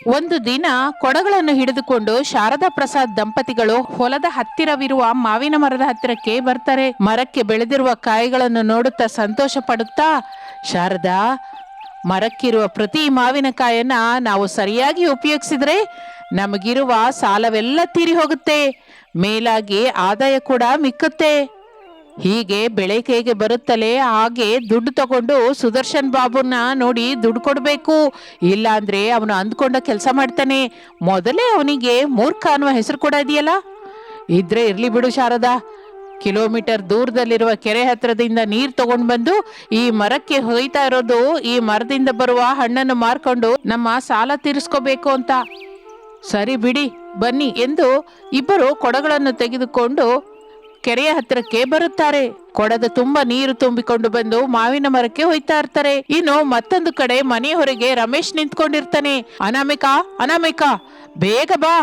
ಒಂದು ದಿನ ಕೊಡಗಳನ್ನು ಹಿಡಿದುಕೊಂಡು ಶಾರದಾ ಪ್ರಸಾದ್ ದಂಪತಿಗಳು ಹೊಲದ ಹತ್ತಿರವಿರುವ ಮಾವಿನ ಮರದ ಹತ್ತಿರಕ್ಕೆ ಬರ್ತಾರೆ. ಮರಕ್ಕೆ ಬೆಳೆದಿರುವ ಕಾಯಿಗಳನ್ನು ನೋಡುತ್ತಾ ಸಂತೋಷ ಪಡುತ್ತಾ, ಶಾರದಾ, ಮರಕ್ಕಿರುವ ಪ್ರತಿ ಮಾವಿನಕಾಯನ್ನ ನಾವು ಸರಿಯಾಗಿ ಉಪಯೋಗಿಸಿದ್ರೆ ನಮಗಿರುವ ಸಾಲವೆಲ್ಲ ತೀರಿ ಹೋಗುತ್ತೆ ಮೇಲಾಗಿ ಆದಾಯ ಕೂಡ ಮಿಕ್ಕುತ್ತೆ. ಹೀಗೆ ಬೆಳೆ ಕೈಗೆ ಬರುತ್ತಲೇ ಹಾಗೆ ದುಡ್ಡು ತಗೊಂಡು ಸುದರ್ಶನ್ ಬಾಬುನ ನೋಡಿ ದುಡ್ಡು ಕೊಡಬೇಕು. ಇಲ್ಲಾಂದ್ರೆ ಅವನು ಅಂದ್ಕೊಂಡ ಕೆಲಸ ಮಾಡ್ತಾನೆ. ಮೊದಲೇ ಅವನಿಗೆ ಮೂರ್ಖ ಅನ್ನುವ ಹೆಸರು ಕೂಡ ಇದೆಯಲ್ಲ? ಇದ್ರೆ ಇರ್ಲಿ ಬಿಡು ಶಾರದಾ. ಕಿಲೋಮೀಟರ್ ದೂರದಲ್ಲಿರುವ ಕೆರೆ ಹತ್ರದಿಂದ ನೀರು ತಗೊಂಡು ಬಂದು ಈ ಮರಕ್ಕೆ ಹೊಯ್ತಾ ಇರೋದು ಈ ಮರದಿಂದ ಬರುವ ಹಣ್ಣನ್ನು ಮಾರ್ಕೊಂಡು ನಮ್ಮ ಸಾಲ ತೀರಿಸ್ಕೋಬೇಕು ಅಂತ. ಸರಿ ಬಿಡಿ, ಬನ್ನಿ ಎಂದು ಇಬ್ಬರು ಕೊಡಗಳನ್ನು ತೆಗೆದುಕೊಂಡು ಕೆರೆಯ ಹತ್ತಿರಕ್ಕೆ ಬರುತ್ತಾರೆ. ಕೊಡದ ತುಂಬಾ ನೀರು ತುಂಬಿಕೊಂಡು ಬಂದು ಮಾವಿನ ಮರಕ್ಕೆ ಹೋಯ್ತಾ ಇರ್ತಾರೆ. ಇನ್ನು ಮತ್ತೊಂದು ಕಡೆ ಮನೆ ಹೊರಗೆ ರಮೇಶ್ ನಿಂತ್ಕೊಂಡಿರ್ತಾನೆ. ಅನಾಮಿಕಾ ಅನಾಮಿಕಾ, ಬೇಗ ಬಾ.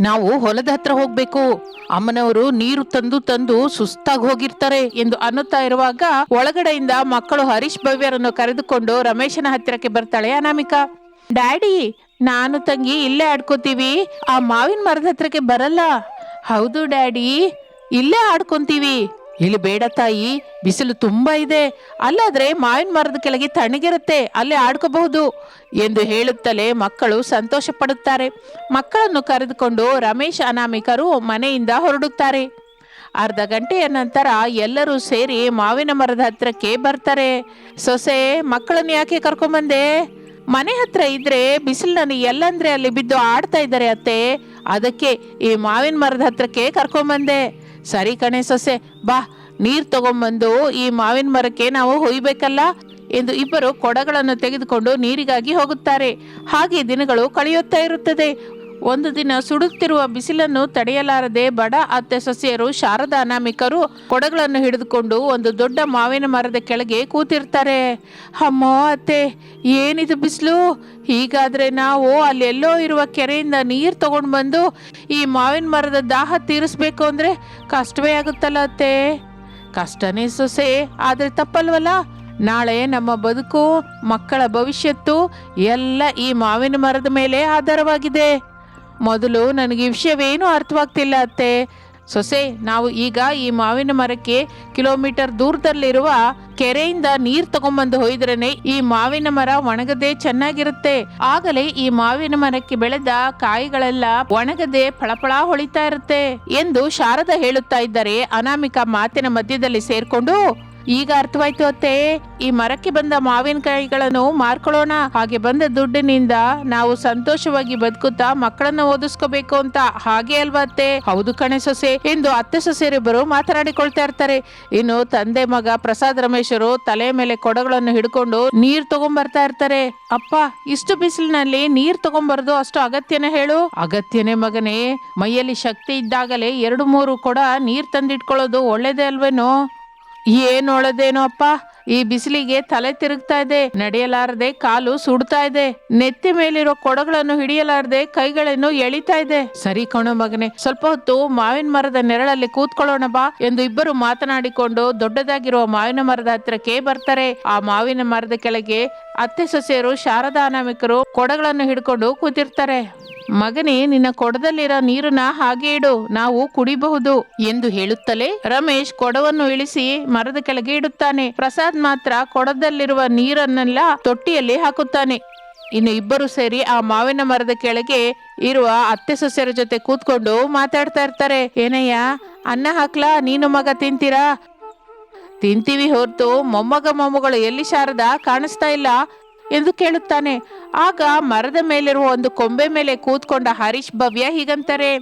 ನಾವು ಹೊಲದ ಹತ್ರ ಹೋಗ್ಬೇಕು. ಅಮ್ಮನವರು ನೀರು ತಂದು ತಂದು ಸುಸ್ತಾಗಿ ಹೋಗಿರ್ತಾರೆ ಎಂದು ಅನ್ನುತ್ತಾ ಇರುವಾಗ ಒಳಗಡೆಯಿಂದ ಮಕ್ಕಳು ಹರೀಶ್ ಭವ್ಯರನ್ನು ಕರೆದುಕೊಂಡು ರಮೇಶನ ಹತ್ತಿರಕ್ಕೆ ಬರ್ತಾಳೆ ಅನಾಮಿಕಾ. ಡ್ಯಾಡಿ, ನಾನು ತಂಗಿ ಇಲ್ಲೇ ಆಡ್ಕೋತೀವಿ. ಆ ಮಾವಿನ ಮರದ ಹತ್ರಕ್ಕೆ ಬರಲ್ಲ. ಹೌದು ಡ್ಯಾಡಿ. ಇಲ್ಲೇ ಆಡ್ಕೊಂತೀವಿ. ಇಲ್ಲಿ ಬೇಡ ತಾಯಿ, ಬಿಸಿಲು ತುಂಬಾ ಇದೆ. ಅಲ್ಲಾದ್ರೆ ಮಾವಿನ ಮರದ ಕೆಳಗೆ ತಣ್ಣಗಿರುತ್ತೆ, ಅಲ್ಲೇ ಆಡ್ಕೋಬಹುದು ಎಂದು ಹೇಳುತ್ತಲೇ ಮಕ್ಕಳು ಸಂತೋಷ ಪಡುತ್ತಾರೆ ಮಕ್ಕಳನ್ನು ಕರೆದುಕೊಂಡು ರಮೇಶ್ ಅನಾಮಿಕರು ಮನೆಯಿಂದ ಹೊರಡುತ್ತಾರೆ. ಅರ್ಧ ಗಂಟೆಯ ನಂತರ ಎಲ್ಲರೂ ಸೇರಿ ಮಾವಿನ ಮರದ ಹತ್ರಕ್ಕೆ ಬರ್ತಾರೆ. ಸೊಸೆ, ಮಕ್ಕಳನ್ನು ಯಾಕೆ ಕರ್ಕೊಂಬಂದೆ? ಮನೆ ಹತ್ರ ಇದ್ರೆ ಬಿಸಿಲಿನಲ್ಲಿ ಎಲ್ಲಂದ್ರೆ ಅಲ್ಲಿ ಬಿದ್ದು ಆಡ್ತಾ ಇದ್ದಾರೆ ಅತ್ತೆ. ಅದಕ್ಕೆ ಈ ಮಾವಿನ ಮರದ ಹತ್ರಕ್ಕೆ ಕರ್ಕೊಂಬಂದೆ. ಸರಿ ಕಣೆ ಸೊಸೆ, ಬಾ. ನೀರ್ ತಗೊಂಬಂದು ಈ ಮಾವಿನ ಮರಕ್ಕೆ ನಾವು ಹೊಯ್ಬೇಕಲ್ಲ? ಎಂದು ಇಬ್ಬರು ಕೊಡಗಳನ್ನು ತೆಗೆದುಕೊಂಡು ನೀರಿಗಾಗಿ ಹೋಗುತ್ತಾರೆ. ಹಾಗೆ ದಿನಗಳು ಕಳೆಯುತ್ತಾ ಇರುತ್ತದೆ. ಒಂದು ದಿನ ಸುಡುತ್ತಿರುವ ಬಿಸಿಲನ್ನು ತಡೆಯಲಾರದೆ ಬಡ ಅತ್ತೆ ಸೊಸೆಯರು ಶಾರದಾ ಅನಾಮಿಕರು ಕೊಡಗಳನ್ನು ಹಿಡಿದುಕೊಂಡು ಒಂದು ದೊಡ್ಡ ಮಾವಿನ ಮರದ ಕೆಳಗೆ ಕೂತಿರ್ತಾರೆ. ಅಮ್ಮೋ ಅತ್ತೆ, ಏನಿದು ಬಿಸಿಲು? ಹೀಗಾದ್ರೆ ನಾವು ಅಲ್ಲೆಲ್ಲೋ ಇರುವ ಕೆರೆಯಿಂದ ನೀರು ತಗೊಂಡು ಬಂದು ಈ ಮಾವಿನ ಮರದ ದಾಹ ತೀರಿಸ್ಬೇಕು ಅಂದ್ರೆ ಕಷ್ಟವೇ ಆಗುತ್ತಲ್ಲ ಅತ್ತೆ? ಕಷ್ಟನೇ ಸೊಸೆ, ಆದ್ರೆ ತಪ್ಪಲ್ವಲ್ಲ? ನಾಳೆ ನಮ್ಮ ಬದುಕು, ಮಕ್ಕಳ ಭವಿಷ್ಯತ್ತು ಎಲ್ಲ ಈ ಮಾವಿನ ಮರದ ಮೇಲೆ ಆಧಾರವಾಗಿದೆ. ಮೊದಲು ನನಗೆ ಈ ವಿಷಯವೇನೂ ಅರ್ಥವಾಗ್ತಿಲ್ಲ ಅತ್ತೆ. ಸೊಸೆ, ನಾವು ಈಗ ಈ ಮಾವಿನ ಮರಕ್ಕೆ ಕಿಲೋಮೀಟರ್ ದೂರದಲ್ಲಿರುವ ಕೆರೆಯಿಂದ ನೀರ್ ತಗೊಂಬಂದು ಹೊಯ್ದ್ರೇನೆ ಈ ಮಾವಿನ ಮರ ಒಣಗದೆ ಚೆನ್ನಾಗಿರುತ್ತೆ. ಆಗಲೇ ಈ ಮಾವಿನ ಮರಕ್ಕೆ ಬೆಳೆದ ಕಾಯಿಗಳೆಲ್ಲ ಒಣಗದೆ ಫಳಫಳ ಹೊಳಿತಾ ಇರುತ್ತೆ ಎಂದು ಶಾರದಾ ಹೇಳುತ್ತಾ ಇದ್ದಾರೆ ಅನಾಮಿಕ ಮಾತಿನ ಮಧ್ಯದಲ್ಲಿ ಸೇರ್ಕೊಂಡು ಈಗ ಅರ್ಥವಾಯ್ತು ಅತ್ತೆ, ಈ ಮರಕ್ಕೆ ಬಂದ ಮಾವಿನಕಾಯಿಗಳನ್ನು ಮಾರ್ಕೊಳ್ಳೋಣ. ಹಾಗೆ ಬಂದ ದುಡ್ಡಿನಿಂದ ನಾವು ಸಂತೋಷವಾಗಿ ಬದುಕುತ್ತಾ ಮಕ್ಕಳನ್ನ ಓದಿಸ್ಕೋಬೇಕು ಅಂತ ಹಾಗೆ ಅಲ್ವಾ ಅತ್ತೆ? ಹೌದು ಕಣೆ ಸೊಸೆ ಎಂದು ಅತ್ತೆ ಸೊಸೆಯರಿಬ್ಬರು ಮಾತನಾಡಿಕೊಳ್ತಾ ಇರ್ತಾರೆ. ಇನ್ನು ತಂದೆ ಮಗ ಪ್ರಸಾದ್ ರಮೇಶರು ತಲೆ ಮೇಲೆ ಕೊಡಗಳನ್ನು ಹಿಡ್ಕೊಂಡು ನೀರ್ ತಗೊಂಡ್ಬರ್ತಾ ಇರ್ತಾರೆ. ಅಪ್ಪ, ಇಷ್ಟು ಬಿಸಿಲಿನಲ್ಲಿ ನೀರ್ ತಗೊಂಡ್ಬಾರ್ದು ಅಷ್ಟು ಅಗತ್ಯನೇ ಹೇಳು. ಅಗತ್ಯನೇ ಮಗನೇ, ಮೈಯಲ್ಲಿ ಶಕ್ತಿ ಇದ್ದಾಗಲೇ ಎರಡು ಮೂರು ಕೊಡ ನೀರ್ ತಂದಿಟ್ಕೊಳ್ಳೋದು ಒಳ್ಳೇದೇ ಅಲ್ವೇನೋ? ಏನ್ ಒಳದೇನೋ ಅಪ್ಪ ಈ ಬಿಸಿಲಿಗೆ ತಲೆ ತಿರುಗ್ತಾ ಇದೆ. ನಡೆಯಲಾರದೆ ಕಾಲು ಸುಡ್ತಾ ಇದೆ. ನೆತ್ತಿ ಮೇಲಿರೋ ಕೊಡಗಳನ್ನು ಹಿಡಿಯಲಾರದೆ ಕೈಗಳನ್ನು ಎಳಿತಾ ಇದೆ. ಸರಿ ಕಣೋ ಮಗನೆ, ಸ್ವಲ್ಪ ಹೊತ್ತು ಮಾವಿನ ಮರದ ನೆರಳಲ್ಲಿ ಕೂತ್ಕೊಳ್ಳೋಣ ಬಾ ಎಂದು ಇಬ್ಬರು ಮಾತನಾಡಿಕೊಂಡು ದೊಡ್ಡದಾಗಿರುವ ಮಾವಿನ ಮರದ ಹತ್ತಿರಕ್ಕೆ ಬರ್ತಾರೆ. ಆ ಮಾವಿನ ಮರದ ಕೆಳಗೆ ಅತ್ತೆ ಸೊಸೆಯರು, ಶಾರದಾ ನಾಮಿಕರು ಕೊಡಗಳನ್ನು ಹಿಡ್ಕೊಂಡು ಕೂತಿರ್ತಾರೆ. ಮಗನೇ, ನಿನ್ನ ಕೊಡದಲ್ಲಿರೋ ನೀರನ್ನ ಹಾಗೆ ಇಡು, ನಾವು ಕುಡಿಬಹುದು ಎಂದು ಹೇಳುತ್ತಲೇ ರಮೇಶ್ ಕೊಡವನ್ನು ಇಳಿಸಿ ಮರದ ಕೆಳಗೆ ಇಡುತ್ತಾನೆ. ಪ್ರಸಾದ್ ಮಾತ್ರ ಕೊಡದಲ್ಲಿರುವ ನೀರನ್ನೆಲ್ಲ ತೊಟ್ಟಿಯಲ್ಲಿ ಹಾಕುತ್ತಾನೆ. ಇನ್ನು ಇಬ್ಬರು ಸೇರಿ ಆ ಮಾವಿನ ಮರದ ಕೆಳಗೆ ಇರುವ ಅತ್ತೆ ಸೊಸೆಯರ ಜೊತೆ ಕೂತ್ಕೊಂಡು ಮಾತಾಡ್ತಾ ಇರ್ತಾರೆ. ಏನಯ್ಯ, ಅನ್ನ ಹಾಕ್ಲಾ, ನೀನು ಮಗ ತಿಂತೀರಾ? ತಿಂತೀವಿ ಹೊರತು, ಮೊಮ್ಮಗ ಮೊಮ್ಮಗಳು ಎಲ್ಲಿ ಶಾರದ ಕಾಣಿಸ್ತಾ ಇಲ್ಲ? ಎಂದು ಕೇಳುತ್ತಾನೆ. ಆಗ ಮರದ ಮೇಲಿರುವ ಒಂದು ಕೊಂಬೆ ಮೇಲೆ ಕೂತ್ಕೊಂಡ ಹರೀಶ್ ಭವ್ಯ ಹೀಗಂತಾರೆ.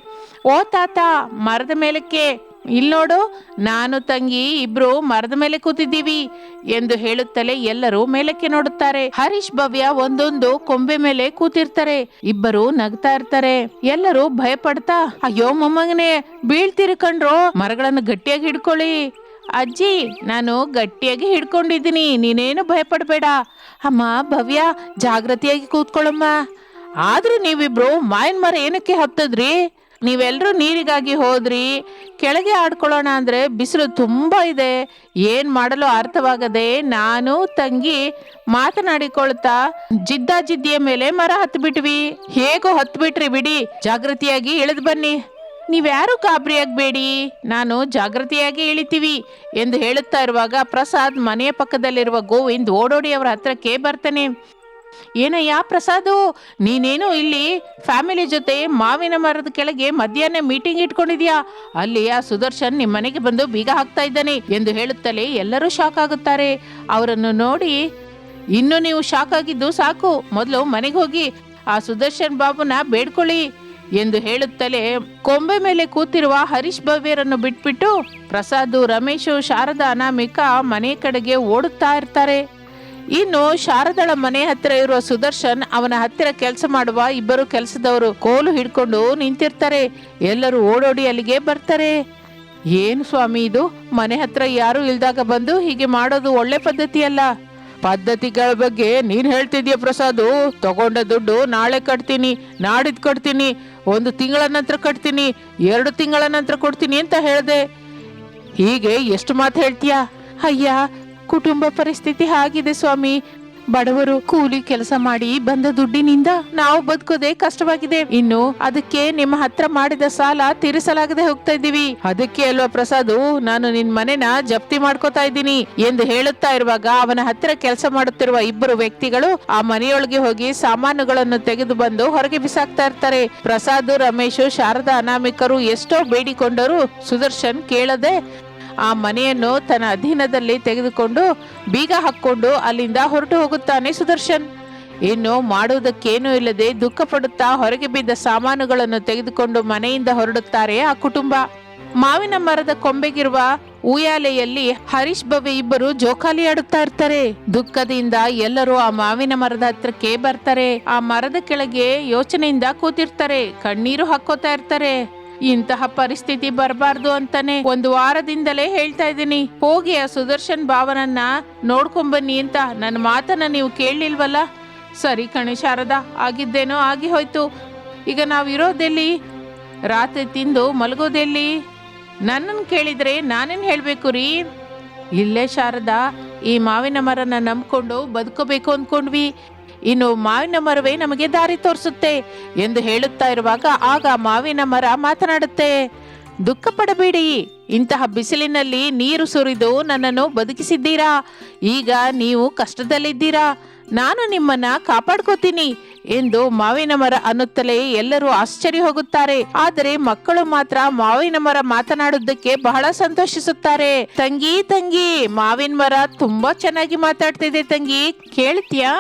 ಓ ತಾತ, ಮರದ ಮೇಲಕ್ಕೆ ಇಲ್ಲಿ ನೋಡು, ನಾನು ತಂಗಿ, ಇಬ್ರು ಮರದ ಮೇಲೆ ಕೂತಿದ್ದೀವಿ ಎಂದು ಹೇಳುತ್ತಲೇ ಎಲ್ಲರೂ ಮೇಲಕ್ಕೆ ನೋಡುತ್ತಾರೆ. ಹರೀಶ್ ಭವ್ಯ ಒಂದೊಂದು ಕೊಂಬೆ ಮೇಲೆ ಕೂತಿರ್ತಾರೆ. ಇಬ್ಬರು ನಗ್ತಾ ಇರ್ತಾರೆ. ಎಲ್ಲರೂ ಭಯಪಡ್ತಾ, ಅಯ್ಯೋ ಮೊಮ್ಮಗನೆ, ಬೀಳ್ತೀರಿ ಕಂಡ್ರು ಮರಗಳನ್ನು ಗಟ್ಟಿಯಾಗಿ ಹಿಡ್ಕೊಳ್ಳಿ. ಅಜ್ಜಿ, ನಾನು ಗಟ್ಟಿಯಾಗಿ ಹಿಡ್ಕೊಂಡಿದ್ದೀನಿ, ನೀನೇನು ಭಯಪಡಬೇಡ. ಅಮ್ಮ, ಭವ್ಯ ಜಾಗೃತಿಯಾಗಿ ಕೂತ್ಕೊಳ್ಳಮ್ಮ. ಆದ್ರೂ ನೀವಿಬ್ರು ಮಾಯನ್ ಮರ ಏನಕ್ಕೆ ಹತ್ತದ್ರಿ? ನೀವೆಲ್ಲರೂ ನೀರಿಗಾಗಿ ಹೋದ್ರಿ, ಕೆಳಗೆ ಆಡ್ಕೊಳ್ಳೋಣ ಅಂದರೆ ಬಿಸಿಲು ತುಂಬ ಇದೆ, ಏನು ಮಾಡಲು ಅರ್ಥವಾಗದೆ ನಾನು ತಂಗಿ ಮಾತನಾಡಿಕೊಳ್ತಾ ಜಿದ್ದಾಜಿದ್ದಿಯ ಮೇಲೆ ಮರ ಹತ್ಬಿಟ್ವಿ. ಹೇಗೋ ಹತ್ತು ಬಿಟ್ರಿ ಬಿಡಿ, ಜಾಗೃತಿಯಾಗಿ ಇಳಿದು ಬನ್ನಿ. ನೀವ್ಯಾರು ಗಾಬರಿಯಾಗಬೇಡಿ, ನಾನು ಜಾಗೃತಿಯಾಗಿ ಇಳಿತೀವಿ ಎಂದು ಹೇಳುತ್ತಾ ಇರುವಾಗ ಪ್ರಸಾದ್ ಮನೆಯ ಪಕ್ಕದಲ್ಲಿರುವ ಗೋವಿಂದ್ ಓಡೋಡಿ ಅವರ ಹತ್ರಕ್ಕೆ ಬರ್ತಾನೆ. ಏನಯ್ಯ ಪ್ರಸಾದು, ನೀನೇನು ಇಲ್ಲಿ ಫ್ಯಾಮಿಲಿ ಜೊತೆ ಮಾವಿನ ಮರದ ಕೆಳಗೆ ಮಧ್ಯಾಹ್ನ ಮೀಟಿಂಗ್ ಇಟ್ಕೊಂಡಿದ್ಯಾ? ಅಲ್ಲಿ ಆ ಸುದರ್ಶನ್ ನಿಮ್ಮ ಮನೆಗೆ ಬಂದು ಬೀಗ ಹಾಕ್ತಾ ಇದ್ದಾನೆ ಎಂದು ಹೇಳುತ್ತಲೇ ಎಲ್ಲರೂ ಶಾಕ್ ಆಗುತ್ತಾರೆ. ಅವರನ್ನು ನೋಡಿ, ಇನ್ನು ನೀವು ಶಾಕ್ ಆಗಿದ್ದು ಸಾಕು. ಮೊದಲು ಮನೆಗೆ ಹೋಗಿ ಆ ಸುದರ್ಶನ್ ಬಾಬುನ ಬೇಡ್ಕೊಳ್ಳಿ ಎಂದು ಹೇಳುತ್ತಲೇ ಕೊಂಬೆ ಮೇಲೆ ಕೂತಿರುವ ಹರೀಶ್ ಭವ್ಯರನ್ನು ಬಿಟ್ಬಿಟ್ಟು ಪ್ರಸಾದು, ರಮೇಶು, ಶಾರದಾ, ಅನಾಮಿಕಾ ಮನೆ ಕಡೆಗೆ ಓಡುತ್ತಾ ಇರ್ತಾರೆ. ಇನ್ನು ಶಾರದಳ ಮನೆ ಹತ್ತಿರ ಇರುವ ಸುದರ್ಶನ್ ಅವನ ಹತ್ತಿರ ಕೆಲಸ ಮಾಡುವ ಇಬ್ಬರು ಕೆಲಸದವರು ಕೋಲು ಹಿಡ್ಕೊಂಡು ನಿಂತಿರ್ತಾರೆ. ಎಲ್ಲರೂ ಓಡೋಡಿ ಅಲ್ಲಿಗೆ ಬರ್ತಾರೆ. ಏನು ಸ್ವಾಮಿ ಇದು? ಮನೆ ಹತ್ರ ಯಾರು ಇಲ್ದಾಗ ಬಂದು ಹೀಗೆ ಮಾಡೋದು ಒಳ್ಳೆ ಪದ್ಧತಿ ಅಲ್ಲ ಪದ್ಧತಿಗಳ ಬಗ್ಗೆ ನೀನ್ ಹೇಳ್ತಿದ್ಯ ಪ್ರಸಾದು? ತಗೊಂಡ ದುಡ್ಡು ನಾಳೆ ಕಟ್ತೀನಿ, ನಾಡಿದ್ ಕಟ್ತೀನಿ ಒಂದು ತಿಂಗಳ ನಂತರ ಕಟ್ತೀನಿ, ಎರಡು ತಿಂಗಳ ನಂತರ ಕೊಡ್ತೀನಿ ಅಂತ ಹೇಳ್ದೆ. ಹೀಗೆ ಎಷ್ಟು ಮಾತು ಹೇಳ್ತೀಯಾ? ಅಯ್ಯ ಕುಟುಂಬ ಪರಿಸ್ಥಿತಿ ಹಾಗಿದೆ ಸ್ವಾಮಿ. ಬಡವರು ಕೂಲಿ ಕೆಲಸ ಮಾಡಿ ಬಂದ ದುಡ್ಡಿನಿಂದ ನಾವು ಬದುಕೋದೇ ಕಷ್ಟವಾಗಿದೆ. ಇನ್ನು ಅದಕ್ಕೆ ನಿಮ್ಮ ಹತ್ರ ಮಾಡಿದ ಸಾಲ ತೀರಿಸಲಾಗದೆ ಹೋಗ್ತಾ ಇದ್ದೀವಿ. ಅದಕ್ಕೆ ಅಲ್ವಾ ಪ್ರಸಾದು, ನಾನು ನಿನ್ ಮನೆನ ಜಪ್ತಿ ಮಾಡ್ಕೋತಾ ಇದ್ದೀನಿ. ಎಂದು ಹೇಳುತ್ತಾ ಇರುವಾಗ ಅವನ ಹತ್ತಿರ ಕೆಲಸ ಮಾಡುತ್ತಿರುವ ಇಬ್ಬರು ವ್ಯಕ್ತಿಗಳು ಆ ಮನೆಯೊಳಗೆ ಹೋಗಿ ಸಾಮಾನುಗಳನ್ನು ತೆಗೆದು ಬಂದು ಹೊರಗೆ ಬಿಸಾಕ್ತಾ ಇರ್ತಾರೆ. ಪ್ರಸಾದ್, ರಮೇಶ್, ಶಾರದಾ ಅನಾಮಿಕರು ಎಷ್ಟೋ ಬೇಡಿಕೊಂಡರು ಸುದರ್ಶನ್ ಕೇಳದೆ ಆ ಮನೆಯನ್ನು ತನ್ನ ಅಧೀನದಲ್ಲಿ ತೆಗೆದುಕೊಂಡು ಬೀಗ ಹಾಕ್ಕೊಂಡು ಅಲ್ಲಿಂದ ಹೊರಟು ಹೋಗುತ್ತಾನೆ ಸುದರ್ಶನ್. ಇನ್ನು ಮಾಡುವುದಕ್ಕೇನೂ ಇಲ್ಲದೆ ದುಃಖ ಪಡುತ್ತಾ ಹೊರಗೆ ಬಿದ್ದ ಸಾಮಾನುಗಳನ್ನು ತೆಗೆದುಕೊಂಡು ಮನೆಯಿಂದ ಹೊರಡುತ್ತಾರೆ ಆ ಕುಟುಂಬ. ಮಾವಿನ ಮರದ ಕೊಂಬೆಗಿರುವ ಉಯ್ಯಾಲೆಯಲ್ಲಿ ಹರೀಶ್ ಭವ್ಯ ಇಬ್ಬರು ಜೋಕಾಲಿ ಆಡುತ್ತಾ ಇರ್ತಾರೆ. ದುಃಖದಿಂದ ಎಲ್ಲರೂ ಆ ಮಾವಿನ ಮರದ ಹತ್ರಕ್ಕೆ ಬರ್ತಾರೆ. ಆ ಮರದ ಕೆಳಗೆ ಯೋಚನೆಯಿಂದ ಕೂತಿರ್ತಾರೆ. ಕಣ್ಣೀರು ಹಾಕೋತಾ ಇರ್ತಾರೆ. ಇಂತಹ ಪರಿಸ್ಥಿತಿ ಬರಬಾರ್ದು ಅಂತಾನೆ ಒಂದು ವಾರದಿಂದಲೇ ಹೇಳ್ತಾ ಇದ್ದೀನಿ. ಹೋಗಿ ಆ ಸುದರ್ಶನ್ ಭಾವನನ್ನ ನೋಡ್ಕೊಂಬನ್ನಿ ಅಂತ ನನ್ನ ಮಾತನ್ನ ನೀವು ಕೇಳಲಿಲ್ವಲ್ಲ? ಸರಿ ಕಣೆ ಶಾರದಾ, ಆಗಿದ್ದೇನೋ ಆಗಿ ಹೋಯ್ತು. ಈಗ ನಾವು ಇರೋದೆಲ್ಲಿ? ರಾತ್ರಿ ತಿಂದು ಮಲಗೋದೆಲ್ಲಿ? ನನ್ನನ್ನು ಕೇಳಿದ್ರೆ ನಾನೇನು ಹೇಳಬೇಕು ರೀ? ಇಲ್ಲೇ ಶಾರದಾ, ಈ ಮಾವಿನ ಮರನ ನಂಬ್ಕೊಂಡು ಬದುಕೋಬೇಕು ಅಂದ್ಕೊಂಡ್ವಿ ಇನ್ನು ಮಾವಿನ ಮರವೇ ನಮಗೆ ದಾರಿ ತೋರಿಸುತ್ತೆ ಎಂದು ಹೇಳುತ್ತಾ ಇರುವಾಗ ಆಗ ಮಾವಿನ ಮರ ಮಾತನಾಡುತ್ತೆ ದುಃಖ ಪಡಬೇಡಿ ಇಂತಹ ಬಿಸಿಲಿನಲ್ಲಿ ನೀರು ಸುರಿದು ನನ್ನನ್ನು ಬದುಕಿಸಿದ್ದೀರಾ? ಈಗ ನೀವು ಕಷ್ಟದಲ್ಲಿದ್ದೀರಾ? ನಾನು ನಿಮ್ಮನ್ನ ಕಾಪಾಡ್ಕೋತೀನಿ ಎಂದು ಮಾವಿನ ಮರ ಅನ್ನುತ್ತಲೇ ಎಲ್ಲರೂ ಆಶ್ಚರ್ಯ ಹೋಗುತ್ತಾರೆ. ಆದರೆ ಮಕ್ಕಳು ಮಾತ್ರ ಮಾವಿನ ಮರ ಮಾತನಾಡುವುದಕ್ಕೆ ಬಹಳ ಸಂತೋಷಿಸುತ್ತಾರೆ. ತಂಗಿ ತಂಗಿ, ಮಾವಿನ ಮರ ತುಂಬಾ ಚೆನ್ನಾಗಿ ಮಾತಾಡ್ತಿದೆ ತಂಗಿ, ಕೇಳ್ತೀಯಾ?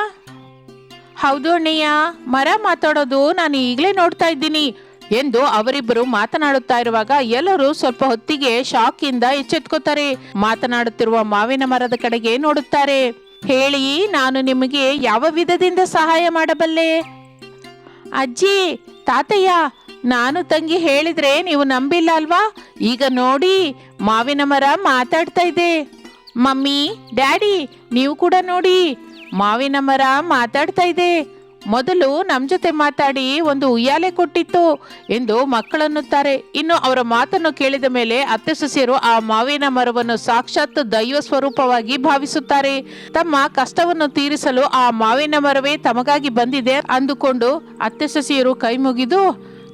ಹೌದು ಅಣ್ಣಯ್ಯ, ಮರ ಮಾತಾಡೋದು ನಾನು ಈಗಲೇ ನೋಡ್ತಾ ಇದ್ದೀನಿ ಎಂದು ಅವರಿಬ್ಬರು ಮಾತನಾಡುತ್ತಾ ಇರುವಾಗ ಎಲ್ಲರೂ ಸ್ವಲ್ಪ ಹೊತ್ತಿಗೆ ಶಾಕ್ ಇಂದ ಎಚ್ಚೆತ್ಕೋತಾರೆ. ಮಾತನಾಡುತ್ತಿರುವ ಮಾವಿನ ಮರದ ಕಡೆಗೆ ನೋಡುತ್ತಾರೆ. ಹೇಳಿ, ನಾನು ನಿಮಗೆ ಯಾವ ವಿಧದಿಂದ ಸಹಾಯ ಮಾಡಬಲ್ಲೆ? ಅಜ್ಜಿ, ತಾತಯ್ಯ, ನಾನು ತಂಗಿ ಹೇಳಿದ್ರೆ ನೀವು ನಂಬಿಲ್ಲ ಅಲ್ವಾ? ಈಗ ನೋಡಿ, ಮಾವಿನ ಮರ ಮಾತಾಡ್ತಾ ಇದೆ. ಮಮ್ಮಿ, ಡ್ಯಾಡಿ, ನೀವು ಕೂಡ ನೋಡಿ. ಮಾವಿನ ಮರ ಮಾತಾಡ್ತಾ ಇದೆ. ಮೊದಲು ನಮ್ಮ ಜೊತೆ ಮಾತಾಡಿ ಒಂದು ಉಯ್ಯಾಲೆ ಕೊಟ್ಟಿತ್ತು ಎಂದು ಮಕ್ಕಳನ್ನುತ್ತಾರೆ ಇನ್ನು ಅವರ ಮಾತನ್ನು ಕೇಳಿದ ಮೇಲೆ ಅತ್ತೆ ಸೊಸೆಯರು ಆ ಮಾವಿನ ಮರವನ್ನು ಸಾಕ್ಷಾತ್ ದೈವ ಸ್ವರೂಪವಾಗಿ ಭಾವಿಸುತ್ತಾರೆ. ತಮ್ಮ ಕಷ್ಟವನ್ನು ತೀರಿಸಲು ಆ ಮಾವಿನ ಮರವೇ ತಮಗಾಗಿ ಬಂದಿದೆ ಅಂದುಕೊಂಡು ಅತ್ತೆ ಸೊಸೆಯರು ಕೈ ಮುಗಿದು,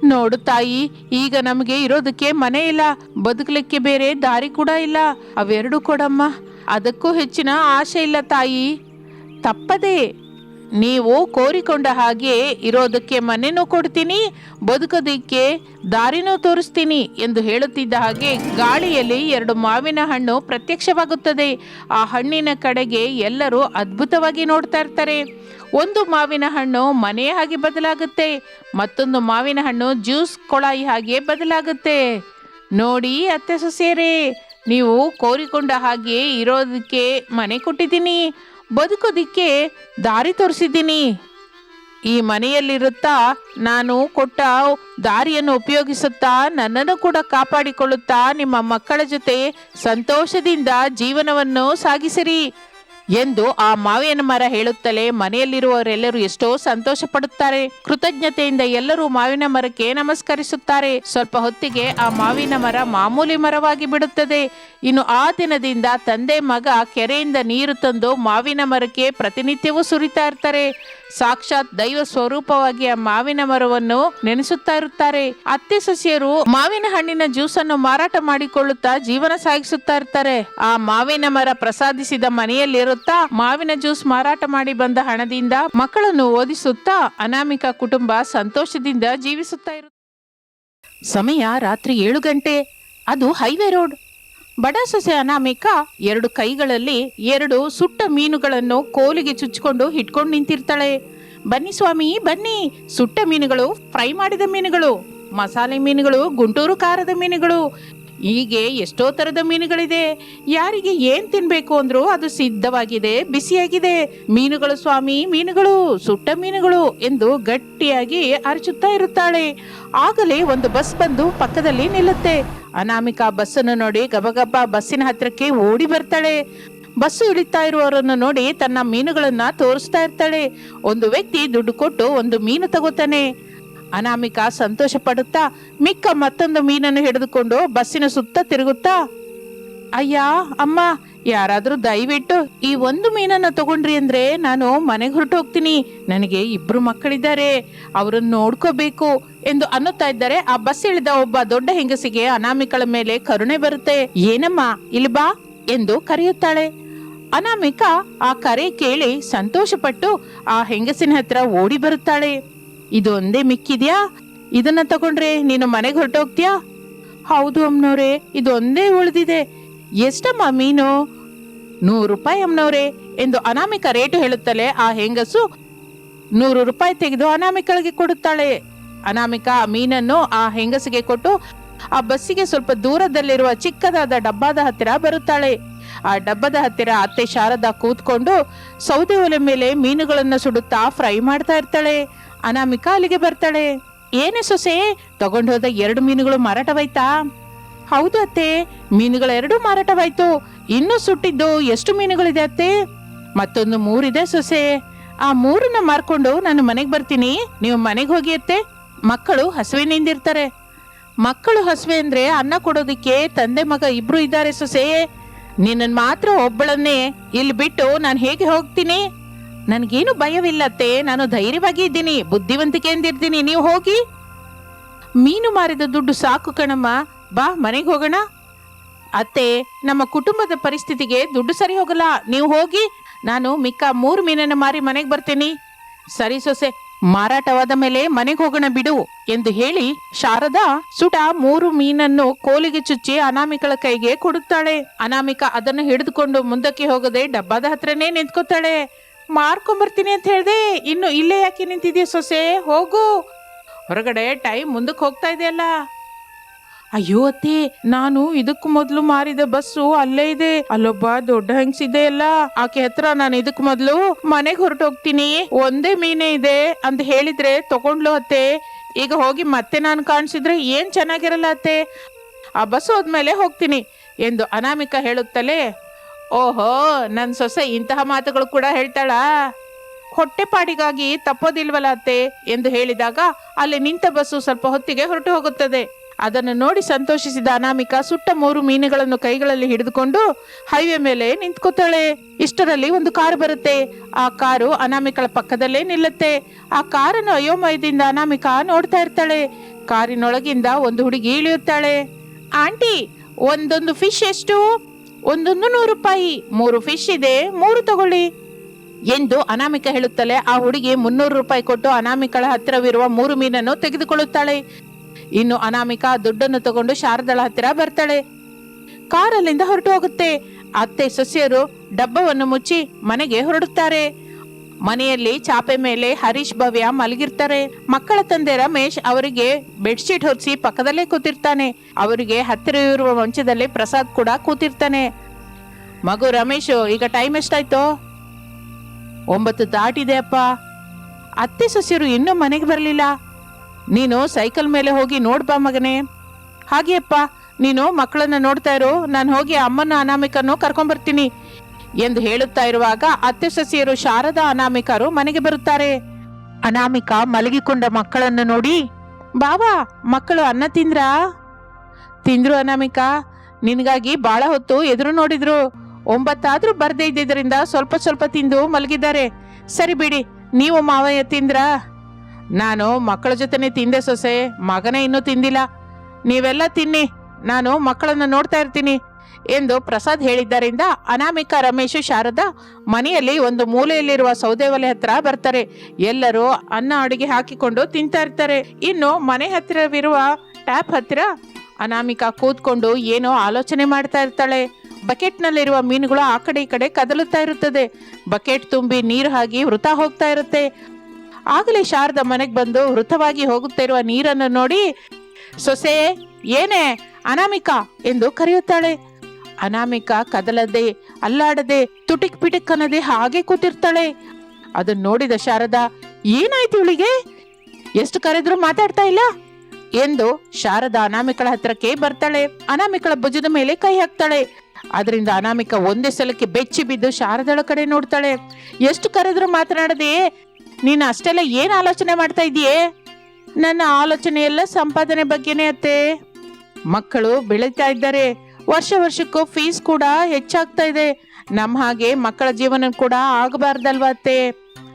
ನೋಡು ತಾಯಿ, ಈಗ ನಮಗೆ ಇರೋದಕ್ಕೆ ಮನೆ ಇಲ್ಲ, ಬದುಕಲಿಕ್ಕೆ ಬೇರೆ ದಾರಿ ಕೂಡ ಇಲ್ಲ, ಅವೆರಡು ಕೊಡಮ್ಮ. ಅದಕ್ಕೂ ಹೆಚ್ಚಿನ ಆಸೆ ಇಲ್ಲ ತಾಯಿ. ತಪ್ಪದೆ. ನೀವು ಕೋರಿಕೊಂಡ ಹಾಗೆ ಇರೋದಕ್ಕೆ ಮನೆನೂ ಕೊಡ್ತೀನಿ, ಬದುಕೋದಕ್ಕೆ ದಾರಿನೂ ತೋರಿಸ್ತೀನಿ ಎಂದು ಹೇಳುತ್ತಿದ್ದ ಹಾಗೆ ಗಾಳಿಯಲ್ಲಿ ಎರಡು ಮಾವಿನ ಹಣ್ಣು ಪ್ರತ್ಯಕ್ಷವಾಗುತ್ತದೆ. ಆ ಹಣ್ಣಿನ ಕಡೆಗೆ ಎಲ್ಲರೂ ಅದ್ಭುತವಾಗಿ ನೋಡ್ತಾ ಇರ್ತಾರೆ. ಒಂದು ಮಾವಿನ ಹಣ್ಣು ಮನೆಯ ಹಾಗೆ ಬದಲಾಗುತ್ತೆ, ಮತ್ತೊಂದು ಮಾವಿನ ಹಣ್ಣು ಜ್ಯೂಸ್ ಕೊಳಾಯಿ ಹಾಗೆ ಬದಲಾಗುತ್ತೆ. ನೋಡಿ ಅತ್ತೆ ಸೊಸೆಯರೇ, ನೀವು ಕೋರಿಕೊಂಡ ಹಾಗೆ ಇರೋದಕ್ಕೆ ಮನೆ ಕೊಟ್ಟಿದ್ದೀನಿ. ಬದುಕೋದಿಕ್ಕೆ ದಾರಿ ತೋರಿಸಿದ್ದೀನಿ. ಈ ಮನೆಯಲ್ಲಿರುತ್ತಾ ನಾನು ಕೊಟ್ಟ ದಾರಿಯನ್ನು ಉಪಯೋಗಿಸುತ್ತಾ ನನ್ನನ್ನು ಕೂಡ ಕಾಪಾಡಿಕೊಳ್ಳುತ್ತಾ ನಿಮ್ಮ ಮಕ್ಕಳ ಜೊತೆ ಸಂತೋಷದಿಂದ ಜೀವನವನ್ನು ಸಾಗಿಸಿರಿ. ಎಂದು ಆ ಮಾವಿನ ಮರ ಹೇಳುತ್ತಲೇ ಮನೆಯಲ್ಲಿರುವವರೆಲ್ಲರೂ ಎಷ್ಟೋ ಸಂತೋಷ ಪಡುತ್ತಾರೆ ಕೃತಜ್ಞತೆಯಿಂದ ಎಲ್ಲರೂ ಮಾವಿನ ಮರಕ್ಕೆ ನಮಸ್ಕರಿಸುತ್ತಾರೆ. ಸ್ವಲ್ಪ ಹೊತ್ತಿಗೆ ಆ ಮಾವಿನ ಮರ ಮಾಮೂಲಿ ಮರವಾಗಿ ಬಿಡುತ್ತದೆ. ಇನ್ನು ಆ ದಿನದಿಂದ ತಂದೆ ಮಗ ಕೆರೆಯಿಂದ ನೀರು ತಂದು ಮಾವಿನ ಮರಕ್ಕೆ ಪ್ರತಿನಿತ್ಯವೂ ಸುರಿತಾ ಇರ್ತಾರೆ. ಸಾಕ್ಷಾತ್ ದೈವ ಸ್ವರೂಪವಾಗಿ ಆ ಮಾವಿನ ಮರವನ್ನು ನೆನೆಸುತ್ತಾ ಇರುತ್ತಾರೆ. ಅತ್ತೆ ಸಸ್ಯರು ಮಾವಿನ ಹಣ್ಣಿನ ಜ್ಯೂಸನ್ನು ಮಾರಾಟ ಮಾಡಿಕೊಳ್ಳುತ್ತಾ ಜೀವನ ಸಾಗಿಸುತ್ತಾ ಇರ್ತಾರೆ. ಆ ಮಾವಿನ ಮರ ಪ್ರಸಾದಿಸಿದ ಮನೆಯಲ್ಲಿರುತ್ತಾ ಮಾವಿನ ಜ್ಯೂಸ್ ಮಾರಾಟ ಮಾಡಿ ಬಂದ ಹಣದಿಂದ ಮಕ್ಕಳನ್ನು ಓದಿಸುತ್ತಾ ಅನಾಮಿಕ ಕುಟುಂಬ ಸಂತೋಷದಿಂದ ಜೀವಿಸುತ್ತಾ ಇರುತ್ತೆ ಸಮಯ ರಾತ್ರಿ ಏಳು ಗಂಟೆ. ಅದು ಹೈವೇ ರೋಡ್. ಬಡ ಸೊಸೆ ಅನಾಮಿಕ ಎರಡು ಕೈಗಳಲ್ಲಿ ಎರಡು ಸುಟ್ಟ ಮೀನುಗಳನ್ನು ಕೋಲಿಗೆ ಚುಚ್ಚಿಕೊಂಡು ಹಿಡ್ಕೊಂಡು ನಿಂತಿರ್ತಾಳೆ. ಬನ್ನಿ ಸ್ವಾಮಿ, ಬನ್ನಿ. ಸುಟ್ಟ ಮೀನುಗಳು, ಫ್ರೈ ಮಾಡಿದ ಮೀನುಗಳು, ಮಸಾಲೆ ಮೀನುಗಳು, ಗುಂಟೂರು ಖಾರದ ಮೀನುಗಳು ಹೀಗೆ ಎಷ್ಟೋ ಥರದ ಮೀನುಗಳಿದೆ. ಯಾರಿಗೆ ಏನ್ ತಿನ್ಬೇಕು ಅಂದ್ರು ಅದು ಸಿದ್ಧವಾಗಿದೆ, ಬಿಸಿಯಾಗಿದೆ. ಮೀನುಗಳು ಸ್ವಾಮಿ, ಮೀನುಗಳು, ಸುಟ್ಟ ಮೀನುಗಳು ಎಂದು ಗಟ್ಟಿಯಾಗಿ ಅರಚುತ್ತಾ ಇರುತ್ತಾಳೆ. ಆಗಲೇ ಒಂದು ಬಸ್ ಬಂದು ಪಕ್ಕದಲ್ಲಿ ನಿಲ್ಲುತ್ತೆ. ಅನಾಮಿಕಾ ಬಸ್ಸನ್ನು ನೋಡಿ ಗಬಗಬ್ಬ ಬಸ್ಸಿನ ಹತ್ತಿರಕ್ಕೆ ಓಡಿ ಬರ್ತಾಳೆ. ಬಸ್ಸು ಇಳಿತಾ ಇರುವವರನ್ನು ನೋಡಿ ತನ್ನ ಮೀನುಗಳನ್ನ ತೋರಿಸ್ತಾ ಇರ್ತಾಳೆ. ಒಂದು ವ್ಯಕ್ತಿ ದುಡ್ಡು ಕೊಟ್ಟು ಒಂದು ಮೀನು ತಗೋತಾನೆ. ಅನಾಮಿಕಾ ಸಂತೋಷ ಪಡುತ್ತಾ ಮಿಕ್ಕ ಮತ್ತೊಂದು ಮೀನನ್ನು ಹಿಡಿದುಕೊಂಡು ಬಸ್ಸಿನ ಸುತ್ತ ತಿರುಗುತ್ತಾ, ಅಯ್ಯ, ಅಮ್ಮ, ಯಾರಾದರೂ ದಯವಿಟ್ಟು ಈ ಒಂದು ಮೀನನ್ನ ತಗೊಂಡ್ರಿ ಅಂದ್ರೆ ನಾನು ಮನೆಗೆ ಹೊರಟು ಹೋಗ್ತೀನಿ. ನನಗೆ ಇಬ್ರು ಮಕ್ಕಳಿದ್ದಾರೆ. ಅವರನ್ನು ನೋಡ್ಕೋಬೇಕು ಎಂದು ಅನ್ನುತ್ತಾ ಇದ್ದಾರೆ ಆ ಬಸ್ ಇಳಿದ ಒಬ್ಬ ದೊಡ್ಡ ಹೆಂಗಸಿಗೆ ಅನಾಮಿಕಳ ಮೇಲೆ ಕರುಣೆ ಬರುತ್ತೆ. ಏನಮ್ಮ, ಇಲ್ಲಿ ಬಾ ಎಂದು ಕರೆಯುತ್ತಾಳೆ. ಅನಾಮಿಕ ಆ ಕರೆ ಕೇಳಿ ಸಂತೋಷಪಟ್ಟು ಆ ಹೆಂಗಸಿನ ಹತ್ರ ಓಡಿ ಬರುತ್ತಾಳೆ. ಇದೊಂದೇ ಮಿಕ್ಕಿದ್ಯಾ? ಇದನ್ನ ತಗೊಂಡ್ರೆ ನೀನು ಮನೆಗೆ ಹೊರಟೋಗ್ತೀಯಾ? ಹೌದು ಅಮ್ಮನವ್ರೆ ಇದೊಂದೇ ಉಳಿದಿದೆ. ಎಷ್ಟಮ್ಮ ಮೀನು? ನೂರು ರೂಪಾಯಿ ಅಮ್ಮನವ್ರೆ ಎಂದು ಅನಾಮಿಕ ರೇಟು ಹೇಳುತ್ತಲೇ ಆ ಹೆಂಗಸು ನೂರು ರೂಪಾಯಿ ತೆಗೆದು ಅನಾಮಿಕಳಿಗೆ ಕೊಡುತ್ತಾಳೆ. ಅನಾಮಿಕ ಆ ಮೀನನ್ನು ಆ ಹೆಂಗಸಿಗೆ ಕೊಟ್ಟು ಆ ಬಸ್ಸಿಗೆ ಸ್ವಲ್ಪ ದೂರದಲ್ಲಿರುವ ಚಿಕ್ಕದಾದ ಡಬ್ಬಾದ ಹತ್ತಿರ ಬರುತ್ತಾಳೆ. ಆ ಡಬ್ಬದ ಹತ್ತಿರ ಅತ್ತೆ ಶಾರದಾ ಕೂತ್ಕೊಂಡು ಸೌದೆ ಒಲೆ ಮೇಲೆ ಮೀನುಗಳನ್ನು ಸುಡುತ್ತಾ ಫ್ರೈ ಮಾಡ್ತಾ ಇರ್ತಾಳೆ. ಅನಾಮಿಕ ಅಲ್ಲಿಗೆ ಬರ್ತಾಳೆ. ಏನೇ ಸೊಸೆ, ತಗೊಂಡು ಹೋದ ಎರಡು ಮೀನುಗಳು ಮಾರಾಟವಾಯ್ತಾ? ಹೌದು ಅತ್ತೆ ಮೀನುಗಳೆರಡು ಮಾರಾಟವಾಯ್ತು. ಇನ್ನು ಸುಟ್ಟಿದ್ದು ಎಷ್ಟು ಮೀನುಗಳಿದೆ ಅತ್ತೆ? ಮತ್ತೊಂದು ಮೂರಿದೆ ಸೊಸೆ. ಆ ಮೂರನ್ನ ಮಾರ್ಕೊಂಡು ನಾನು ಮನೆಗೆ ಬರ್ತೀನಿ. ನೀವು ಮನೆಗೆ ಹೋಗಿ ಅತ್ತೆ. ಮಕ್ಕಳು ಹಸುವಿನಿಂದಿರ್ತಾರೆ. ಮಕ್ಕಳು ಹಸುವೆ ಅಂದ್ರೆ ಅನ್ನ ಕೊಡೋದಿಕ್ಕೆ ತಂದೆ ಮಗ ಇಬ್ರು ಇದ್ದಾರೆ ಸೊಸೆ. ನಿನ್ನನ್ ಮಾತ್ರ ಒಬ್ಬಳನ್ನೇ. ಇಲ್ಲಿ ಬಿಟ್ಟು ನಾನು ಹೇಗೆ ಹೋಗ್ತೀನಿ? ನನ್ಗೇನು ಭಯವಿಲ್ಲತ್ತೆ? ನಾನು ಧೈರ್ಯವಾಗಿ ಇದ್ದೀನಿ, ಬುದ್ಧಿವಂತಿಕೆಯಿಂದಿರ್ತೀನಿ. ನೀವು ಹೋಗಿ. ಮೀನು ಮಾರಿದ ದುಡ್ಡು ಸಾಕು ಕಣಮ್ಮ. ಬಾ, ಮನೆಗೆ ಹೋಗೋಣ. ಅತ್ತೆ, ನಮ್ಮ ಕುಟುಂಬದ ಪರಿಸ್ಥಿತಿಗೆ ದುಡ್ಡು ಸರಿ ಹೋಗಲ್ಲ. ನೀವು ಹೋಗಿ. ನಾನು ಮಿಕ್ಕ ಮೂರು ಮೀನನ್ನು ಮಾರಿ ಮನೆಗೆ ಬರ್ತೀನಿ. ಸರಿ ಸೊಸೆ, ಮಾರಾಟವಾದ ಮೇಲೆ ಮನೆಗೆ ಹೋಗೋಣ ಬಿಡು ಎಂದು ಹೇಳಿ ಶಾರದಾ ಸುಟ ಮೂರು ಮೀನನ್ನು ಕೋಲಿಗೆ ಚುಚ್ಚಿ ಅನಾಮಿಕಳ ಕೈಗೆ ಕೊಡುತ್ತಾಳೆ. ಅನಾಮಿಕ ಅದನ್ನು ಹಿಡಿದುಕೊಂಡು ಮುಂದಕ್ಕೆ ಹೋಗದೆ ಡಬ್ಬಾದ ಹತ್ರನೇ ನಿಂತ್ಕೋತಾಳೆ. ಮಾರ್ಕೊಂಬರ್ತೀನಿ ಅಂತ ಹೇಳ್ದೆ, ಇನ್ನು ಇಲ್ಲೇ ಯಾಕೆ ನಿಂತಿದ್ಯಾ ಸೊಸೆ? ಹೋಗು. ಹೊರಗಡೆ ಟೈಮ್ ಮುಂದಕ್ಕೆ ಹೋಗ್ತಾ ಇದೆಯಲ್ಲ. ಅಯ್ಯೋ ಅತ್ತೆ, ನಾನು ಇದಕ್ಕೂ ಮೊದಲು ಮಾರಿದ ಬಸ್ಸು ಅಲ್ಲೇ ಇದೆ. ಅಲ್ಲೊಬ್ಬ ದೊಡ್ಡ ಹೆಂಗ್ಸಿದೆ ಅಲ್ಲ, ಆಕೆ ಹತ್ರ ನಾನು ಇದಕ್ ಮೊದಲು ಮನೆಗೆ ಹೊರಟೋಗ್ತೀನಿ ಒಂದೇ ಮೀನೆ ಇದೆ ಅಂತ ಹೇಳಿದ್ರೆ ತಗೊಂಡ್ಲು ಅತ್ತೆ. ಈಗ ಹೋಗಿ ಮತ್ತೆ ನಾನು ಕಾಣಿಸಿದ್ರೆ ಏನ್ ಚೆನ್ನಾಗಿರಲ್ಲ ಅತ್ತೆ. ಆ ಬಸ್ ಹೋದ್ಮೇಲೆ ಹೋಗ್ತೀನಿ. ಎಂದು ಅನಾಮಿಕ ಹೇಳುತ್ತಲೇ ಓಹೋ ನನ್ನ ಸೊಸೆ ಇಂತಹ ಮಾತುಗಳು ಕೂಡ ಹೇಳ್ತಾಳಾ? ಹೊಟ್ಟೆಪಾಡಿಗಾಗಿ ತಪ್ಪೋದಿಲ್ವಲ್ಲ ಅತ್ತೆ ಎಂದು ಹೇಳಿದಾಗ ಅಲ್ಲಿ ನಿಂತ ಬಸ್ಸು ಸ್ವಲ್ಪ ಹೊತ್ತಿಗೆ ಹೊರಟು ಹೋಗುತ್ತದೆ. ಅದನ್ನು ನೋಡಿ ಸಂತೋಷಿಸಿದ ಅನಾಮಿಕಾ ಸುಟ್ಟ ಮೂರು ಮೀನುಗಳನ್ನು ಕೈಗಳಲ್ಲಿ ಹಿಡಿದುಕೊಂಡು ಹೈವೇ ಮೇಲೆ ನಿಂತ್ಕೋತಾಳೆ. ಇಷ್ಟರಲ್ಲಿ ಒಂದು ಕಾರು ಬರುತ್ತೆ. ಆ ಕಾರು ಅನಾಮಿಕಳ ಪಕ್ಕದಲ್ಲೇ ನಿಲ್ಲುತ್ತೆ. ಆ ಕಾರನ್ನು ಅಯೋಮಯದಿಂದ ಅನಾಮಿಕಾ ನೋಡ್ತಾ ಇರ್ತಾಳೆ. ಕಾರಿನೊಳಗಿಂದ ಒಂದು ಹುಡುಗಿ ಇಳಿಯುತ್ತಾಳೆ. ಆಂಟಿ, ಒಂದೊಂದು ಫಿಶ್ ಎಷ್ಟು? ಒಂದೊಂದು ನೂರು ರೂಪಾಯಿ, ಮೂರು ಫಿಶ್ ಇದೆ, ಮೂರು ತಗೊಳ್ಳಿ ಎಂದು ಅನಾಮಿಕ ಹೇಳುತ್ತಲೇ ಆ ಹುಡುಗಿ ಮುನ್ನೂರು ರೂಪಾಯಿ ಕೊಟ್ಟು ಅನಾಮಿಕಳ ಹತ್ತಿರವಿರುವ ಮೂರು ಮೀನನ್ನು ತೆಗೆದುಕೊಳ್ಳುತ್ತಾಳೆ. ಇನ್ನು ಅನಾಮಿಕ ದುಡ್ಡನ್ನು ತಗೊಂಡು ಶಾರದಳ ಹತ್ತಿರ ಬರ್ತಾಳೆ. ಕಾರಲ್ಲಿಂದ ಹೊರಟು ಹೋಗುತ್ತೆ. ಅತ್ತೆ, ಸೊಸೆಯರು ಡಬ್ಬವನ್ನು ಮುಚ್ಚಿ ಮನೆಗೆ ಹೊರಡುತ್ತಾರೆ. ಮನೆಯಲ್ಲಿ ಚಾಪೆ ಮೇಲೆ ಹರೀಶ್ ಭವ್ಯ ಮಲಗಿರ್ತಾರೆ. ಮಕ್ಕಳ ತಂದೆ ರಮೇಶ್ ಅವರಿಗೆ ಬೆಡ್ಶೀಟ್ ಹೊರಿಸಿ ಪಕ್ಕದಲ್ಲೇ ಕೂತಿರ್ತಾನೆ. ಅವರಿಗೆ ಹತ್ತಿರ ಇರುವ ಮಂಚದಲ್ಲಿ ಪ್ರಸಾದ್ ಕೂಡ ಕೂತಿರ್ತಾನೆ. ಮಗು ರಮೇಶ್, ಈಗ ಟೈಮ್ ಎಷ್ಟಾಯ್ತು? ಒಂಬತ್ತು ದಾಟಿದೆ ಅಪ್ಪ. ಅತ್ತೆ ಸೊಸೆಯರು ಇನ್ನೂ ಮನೆಗೆ ಬರಲಿಲ್ಲ. ನೀನು ಸೈಕಲ್ ಮೇಲೆ ಹೋಗಿ ನೋಡ್ಬಾ ಮಗನೇ. ಹಾಗೆ ಅಪ್ಪ, ನೀನು ಮಕ್ಕಳನ್ನ ನೋಡ್ತಾ ಇರು. ನಾನು ಹೋಗಿ ಅಮ್ಮನ ಅನಾಮಿಕನ್ನು ಕರ್ಕೊಂಬರ್ತೀನಿ. ಎಂದು ಹೇಳುತ್ತಾ ಇರುವಾಗ ಅತ್ತೆ ಸೊಸೆಯರು ಶಾರದಾ ಅನಾಮಿಕರು ಮನೆಗೆ ಬರುತ್ತಾರೆ. ಅನಾಮಿಕ ಮಲಗಿಕೊಂಡ ಮಕ್ಕಳನ್ನು ನೋಡಿ, ಬಾವಾ, ಮಕ್ಕಳು ಅನ್ನ ತಿಂದ್ರಾ? ತಿಂದ್ರು ಅನಾಮಿಕ, ನಿನಗಾಗಿ ಬಾಳ ಹೊತ್ತು ಎದುರು ನೋಡಿದ್ರು. ಒಂಬತ್ತಾದ್ರೂ ಬರ್ದೇ ಇದ್ದಿದ್ರಿಂದ ಸ್ವಲ್ಪ ಸ್ವಲ್ಪ ತಿಂದು ಮಲಗಿದ್ದಾರೆ. ಸರಿ ಬಿಡಿ, ನೀವು ಮಾವಯ್ಯ ತಿಂದ್ರಾ? ನಾನು ಮಕ್ಕಳ ಜೊತೆನೆ ತಿಂದೆ ಸೊಸೆ, ಮಗನೇ ಇನ್ನೂ ತಿಂದಿಲ್ಲ. ನೀವೆಲ್ಲ ತಿನ್ನಿ, ನಾನು ಮಕ್ಕಳನ್ನು ನೋಡ್ತಾ ಇರ್ತೀನಿ. ಎಂದು ಪ್ರಸಾದ್ ಹೇಳಿದ್ದರಿಂದ ಅನಾಮಿಕ ರಮೇಶ್ ಶಾರದಾ, ಮನೆಯಲ್ಲಿ ಒಂದು ಮೂಲೆಯಲ್ಲಿರುವ ಸೌದೆ ಒಲೆ ಹತ್ರ ಬರ್ತಾರೆ. ಎಲ್ಲರೂ ಅನ್ನ ಅಡುಗೆ ಹಾಕಿಕೊಂಡು ತಿಂತಾ ಇರ್ತಾರೆ. ಇನ್ನು ಮನೆ ಹತ್ತಿರವಿರುವ ಟ್ಯಾಪ್ ಹತ್ತಿರ ಅನಾಮಿಕಾ ಕೂತ್ಕೊಂಡು ಏನೋ ಆಲೋಚನೆ ಮಾಡ್ತಾ ಇರ್ತಾಳೆ. ಬಕೆಟ್ನಲ್ಲಿರುವ ಮೀನುಗಳು ಆ ಕಡೆ ಈ ಕಡೆ ಕದಲುತ್ತಾ ಇರುತ್ತದೆ. ಬಕೆಟ್ ತುಂಬಿ ನೀರು ಹಾಕಿ ವೃತ ಹೋಗ್ತಾ ಇರುತ್ತೆ. ಆಗಲೇ ಶಾರದ ಮನೆಗೆ ಬಂದು ವೃತವಾಗಿ ಹೋಗುತ್ತಿರುವ ನೀರನ್ನು ನೋಡಿ, ಸೊಸೆ, ಏನೇ ಅನಾಮಿಕಾ ಎಂದು ಕರೆಯುತ್ತಾಳೆ. ಅನಾಮಿಕ ಕದಲದೆ, ಅಲ್ಲಾಡದೆ ತುಟಿಕ್ ಪಿಟಿಕ್ ಅನ್ನದೆ ಹಾಗೆ ಕೂತಿರ್ತಾಳೆ. ಅದನ್ನ ನೋಡಿದ ಶಾರದಾ, ಏನಾಯ್ತು ಇವಳಿಗೆ? ಎಷ್ಟು ಕರೆದ್ರೂ ಮಾತಾಡ್ತಾ ಇಲ್ಲ? ಎಂದು ಶಾರದಾ ಅನಾಮಿಕಳ ಹತ್ರಕ್ಕೆ ಬರ್ತಾಳೆ. ಅನಾಮಿಕಳ ಭುಜದ ಮೇಲೆ ಕೈ ಹಾಕ್ತಾಳೆ. ಅದರಿಂದ ಅನಾಮಿಕ ಒಂದೇ ಸಲಕ್ಕೆ ಬೆಚ್ಚಿ ಬಿದ್ದು ಶಾರದಳ ಕಡೆ ನೋಡ್ತಾಳೆ. ಎಷ್ಟು ಕರೆದ್ರೂ ಮಾತನಾಡದೆ, ನೀನು ಅಷ್ಟೆಲ್ಲ ಏನು ಆಲೋಚನೆ ಮಾಡ್ತಾ ಇದೀಯೇ ನನ್ನ ಆಲೋಚನೆ ಎಲ್ಲ ಸಂಪಾದನೆ ಬಗ್ಗೆನೇ ಅತ್ತೆ. ಮಕ್ಕಳು ಬೆಳೀತಾ ಇದ್ದಾರೆ. ವರ್ಷ ವರ್ಷಕ್ಕೂ ಫೀಸ್ ಕೂಡ ಹೆಚ್ಚಾಗ್ತಾ ಇದೆ. ನಮ್ಮ ಹಾಗೆ ಮಕ್ಕಳ ಜೀವನ ಕೂಡ ಆಗಬಾರ್ದಲ್ವತ್ತೆ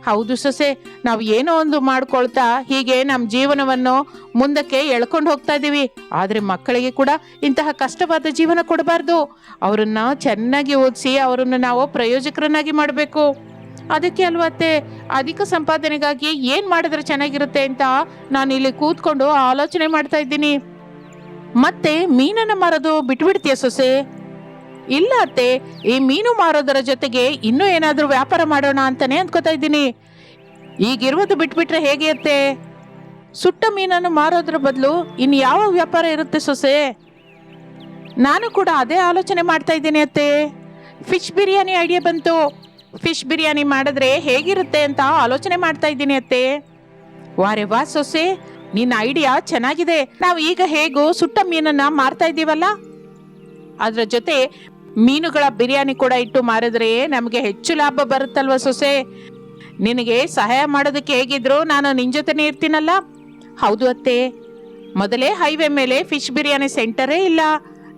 ಹೌದು ಸೊಸೆ, ನಾವು ಏನೋ ಒಂದು ಮಾಡ್ಕೊಳ್ತಾ ಹೀಗೆ ನಮ್ಮ ಜೀವನವನ್ನು ಮುಂದಕ್ಕೆ ಎಳ್ಕೊಂಡು ಹೋಗ್ತಾ ಇದ್ದೀವಿ ಆದರೆ ಮಕ್ಕಳಿಗೆ ಕೂಡ ಇಂತಹ ಕಷ್ಟವಾದ ಜೀವನ ಕೊಡಬಾರ್ದು. ಅವರನ್ನು ಚೆನ್ನಾಗಿ ಓದಿಸಿ ಅವರನ್ನು ನಾವು ಪ್ರಯೋಜಕರನ್ನಾಗಿ ಮಾಡಬೇಕು. ಅದಕ್ಕೆ ಅಲ್ವತ್ತೆ ಅಧಿಕ ಸಂಪಾದನೆಗಾಗಿ ಏನು ಮಾಡಿದ್ರೆ ಚೆನ್ನಾಗಿರುತ್ತೆ ಅಂತ ನಾನು ಇಲ್ಲಿ ಕೂತ್ಕೊಂಡು ಆಲೋಚನೆ ಮಾಡ್ತಾ ಇದ್ದೀನಿ. ಮತ್ತೆ ಮೀನನ್ನ ಮಾರೋದು ಬಿಟ್ಬಿಡ್ತೀಯ ಸೊಸೆ? ಇಲ್ಲ ಅತ್ತೆ, ಈ ಮೀನು ಮಾರೋದರ ಜೊತೆಗೆ ಇನ್ನೂ ಏನಾದರೂ ವ್ಯಾಪಾರ ಮಾಡೋಣ ಅಂತಾನೆ ಅಂದ್ಕೋತಾ ಇದ್ದೀನಿ. ಈಗಿರುವುದು ಬಿಟ್ಬಿಟ್ರೆ ಹೇಗೆ ಅತ್ತೆ? ಸುಟ್ಟ ಮೀನನ್ನು ಮಾರೋದ್ರ ಬದಲು ಇನ್ನು ಯಾವ ವ್ಯಾಪಾರ ಇರುತ್ತೆ ಸೊಸೆ? ನಾನು ಕೂಡ ಅದೇ ಆಲೋಚನೆ ಮಾಡ್ತಾ ಇದ್ದೀನಿ ಅತ್ತೆ. ಫಿಶ್ ಬಿರಿಯಾನಿ ಐಡಿಯಾ ಬಂತು. ಫಿಶ್ ಬಿರಿಯಾನಿ ಮಾಡಿದ್ರೆ ಹೇಗಿರುತ್ತೆ ಅಂತ ಆಲೋಚನೆ ಮಾಡ್ತಾ ಇದ್ದೀನಿ ಅತ್ತೆ. ವಾರೆ ವಾ ಸೊಸೆ ನಿನ್ನ ಐಡಿಯಾ ಚೆನ್ನಾಗಿದೆ. ನಾವು ಈಗ ಹೇಗೋ ಸುಟ್ಟ ಮೀನನ್ನ ಮಾರ್ತಾ ಇದ್ದೀವಲ್ಲ? ಅದರ ಜೊತೆ ಮೀನುಗಳ ಬಿರಿಯಾನಿ ಕೂಡ ಇಟ್ಟು ಮಾರಿದ್ರೆ ನಮಗೆ ಹೆಚ್ಚು ಲಾಭ ಬರುತ್ತಲ್ವ ಸೊಸೆ? ನಿನಗೆ ಸಹಾಯ ಮಾಡೋದಕ್ಕೆ ಹೇಗಿದ್ರು ನಾನು ನಿನ್ ಜೊತೆನೇ ಇರ್ತೀನಲ್ಲ? ಹೌದು ಅತ್ತೆ. ಮೊದಲೇ ಹೈವೇ ಮೇಲೆ ಫಿಶ್ ಬಿರಿಯಾನಿ ಸೆಂಟರೇ ಇಲ್ಲ.